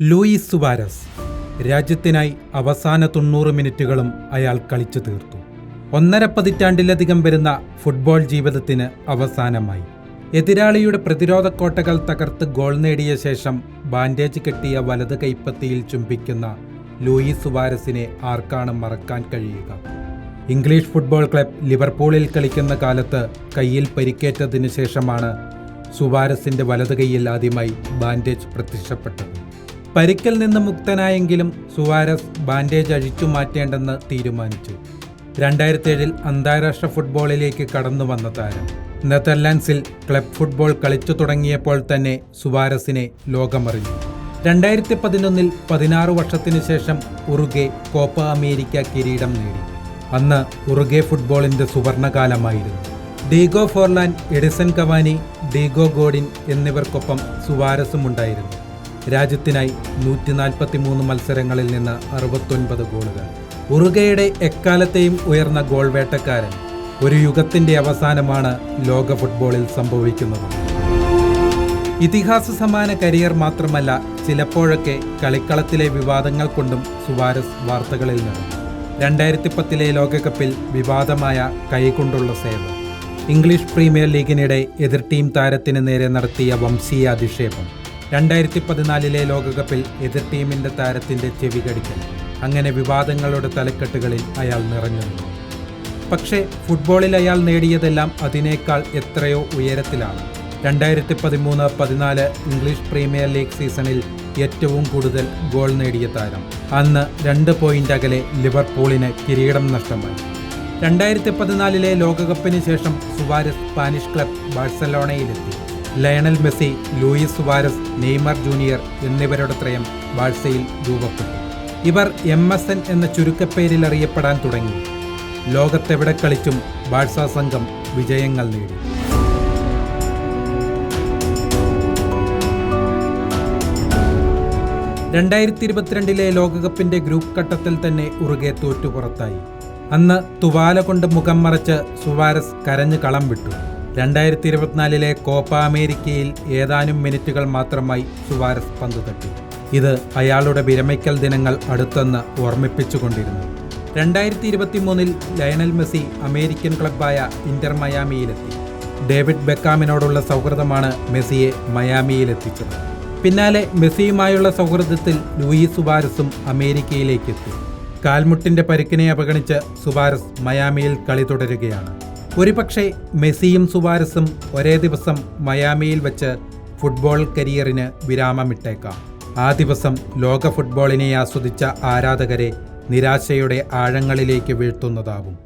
Luis Suarez. രാജ്യത്തിനായി അവസാന തൊണ്ണൂറ് മിനിറ്റുകളും അയാൾ കളിച്ചു തീർത്തു. ഒന്നര പതിറ്റാണ്ടിലധികം വരുന്ന ഫുട്ബോൾ ജീവിതത്തിന് അവസാനമായി. എതിരാളിയുടെ പ്രതിരോധ കോട്ടകൾ തകർത്ത് ഗോൾ നേടിയ ശേഷം ബാൻഡേജ് കെട്ടിയ വലത് കൈപ്പത്തിയിൽ ചുംബിക്കുന്ന ലൂയിസ് സുവാരസിനെ ആർക്കാണ് മറക്കാൻ കഴിയുക? ഇംഗ്ലീഷ് ഫുട്ബോൾ ക്ലബ് ലിവർപൂളിൽ കളിക്കുന്ന കാലത്ത് കയ്യിൽ പരിക്കേറ്റതിനു ശേഷമാണ് സുബാരസിന്റെ വലത് കൈയിൽ ആദ്യമായി ബാൻഡേജ് പ്രത്യക്ഷപ്പെട്ടത്. പരിക്കൽ നിന്ന് മുക്തനായെങ്കിലും സുവാരസ് ബാൻഡേജ് അഴിച്ചു മാറ്റേണ്ടെന്ന് തീരുമാനിച്ചു. രണ്ടായിരത്തി ഏഴിൽ അന്താരാഷ്ട്ര ഫുട്ബോളിലേക്ക് കടന്നു വന്ന താരം. നെതർലാൻഡ്സിൽ ക്ലബ് ഫുട്ബോൾ കളിച്ചു തുടങ്ങിയപ്പോൾ തന്നെ സുവാരസിനെ ലോകമറിഞ്ഞു. രണ്ടായിരത്തി പതിനൊന്നിൽ പതിനാറ് വർഷത്തിനു ശേഷം ഉറുഗെ കോപ്പ അമേരിക്ക കിരീടം നേടി. അന്ന് ഉറുഗെ ഫുട്ബോളിന്റെ സുവർണകാലമായിരുന്നു. Diego Forlan Edinson Cavani Diego Godin എന്നിവർക്കൊപ്പം സുവാരസും ഉണ്ടായിരുന്നു രാജ്യത്തിനായി നൂറ്റി നാൽപ്പത്തി മൂന്ന് മത്സരങ്ങളിൽ നിന്ന് അറുപത്തൊൻപത് ഗോളുകൾ. ഉറുഗയുടെ എക്കാലത്തെയും ഉയർന്ന ഗോൾ വേട്ടക്കാരൻ ഒരു യുഗത്തിന്റെ അവസാനമാണ് ലോക ഫുട്ബോളിൽ സംഭവിക്കുന്നത്. ഇതിഹാസ സമാന കരിയർ മാത്രമല്ല ചിലപ്പോഴൊക്കെ കളിക്കളത്തിലെ വിവാദങ്ങൾ കൊണ്ടും സുവാരസ് വാർത്തകളിൽ നിറഞ്ഞു. രണ്ടായിരത്തി പത്തിലെ ലോകകപ്പിൽ വിവാദമായ കൈകൊണ്ടുള്ള സേവ. ഇംഗ്ലീഷ് പ്രീമിയർ ലീഗിനിടെ എതിർ ടീം താരത്തിന് നേരെ നടത്തിയ വംശീയ അധിക്ഷേപം രണ്ടായിരത്തി പതിനാലിലെ ലോകകപ്പിൽ എതിർ ടീമിന്റെ താരത്തിന്റെ ചെവി കടിക്കൽ അങ്ങനെ വിവാദങ്ങളുടെ തലക്കെട്ടുകളിൽ അയാൾ നിറഞ്ഞു പക്ഷേ ഫുട്ബോളിൽ അയാൾ നേടിയതെല്ലാം അതിനേക്കാൾ എത്രയോ ഉയരത്തിലാണ്. രണ്ടായിരത്തി പതിമൂന്ന് പതിനാല് ഇംഗ്ലീഷ് പ്രീമിയർ ലീഗ് സീസണിൽ ഏറ്റവും കൂടുതൽ ഗോൾ നേടിയ താരം. അന്ന് രണ്ട് പോയിന്റ് അകലെ ലിവർപൂളിന് കിരീടം നഷ്ടമായി. രണ്ടായിരത്തി പതിനാലിലെ ലോകകപ്പിന് ശേഷം Suarez Spanish club ബാഴ്സലോണയിലെത്തി. Lionel Messi Luis Suarez Neymar junior എന്നിവരുടെ ത്രയം ബാഴ്സയിൽ രൂപപ്പെട്ടു. ഇവർ എം എസ് എൻ എന്ന ചുരുക്കപ്പേരിൽ അറിയപ്പെടാൻ തുടങ്ങി. ലോകത്തെവിടെ കളിച്ചും ബാഴ്സ സംഘം വിജയങ്ങൾ നേടി. രണ്ടായിരത്തി ഇരുപത്തിരണ്ടിലെ ലോകകപ്പിന്റെ ഗ്രൂപ്പ് ഘട്ടത്തിൽ തന്നെ ഉറുകെ തോറ്റു പുറത്തായി. അന്ന് തുവാല കൊണ്ട് മുഖം മറച്ച് സുവാരസ് കരഞ്ഞു കളം വിട്ടു. രണ്ടായിരത്തി ഇരുപത്തിനാലിലെ കോപ്പ അമേരിക്കയിൽ ഏതാനും മിനിറ്റുകൾ മാത്രമായി സുവാരസ് പന്ത് തട്ടി. ഇത് അയാളുടെ വിരമിക്കൽ ദിനങ്ങൾ അടുത്തെന്ന് ഓർമ്മിപ്പിച്ചുകൊണ്ടിരുന്നു. രണ്ടായിരത്തി ഇരുപത്തി മൂന്നിൽ ലയണൽ മെസ്സി അമേരിക്കൻ ക്ലബ്ബായ ഇന്റർ മയാമിയിലെത്തി. ഡേവിഡ് ബെക്കാമിനോടുള്ള സൗഹൃദമാണ് മെസ്സിയെ മയാമിയിലെത്തിച്ചത്. പിന്നാലെ മെസ്സിയുമായുള്ള സൗഹൃദത്തിൽ ലൂയിസ് സുബാരസും അമേരിക്കയിലേക്കെത്തി. കാൽമുട്ടിന്റെ പരുക്കിനെ അവഗണിച്ച് സുബാരസ് മയാമിയിൽ കളി തുടരുകയാണ്. ഒരുപക്ഷെ മെസ്സിയും സുബാരസും ഒരേ ദിവസം മയാമിയിൽ വെച്ച് ഫുട്ബോൾ കരിയറിന് വിരാമമിട്ടേക്കാം. ആ ദിവസം ലോക ഫുട്ബോളിനെ ആസ്വദിച്ച ആരാധകരെ നിരാശയുടെ ആഴങ്ങളിലേക്ക് വീഴ്ത്തുന്നതാവും.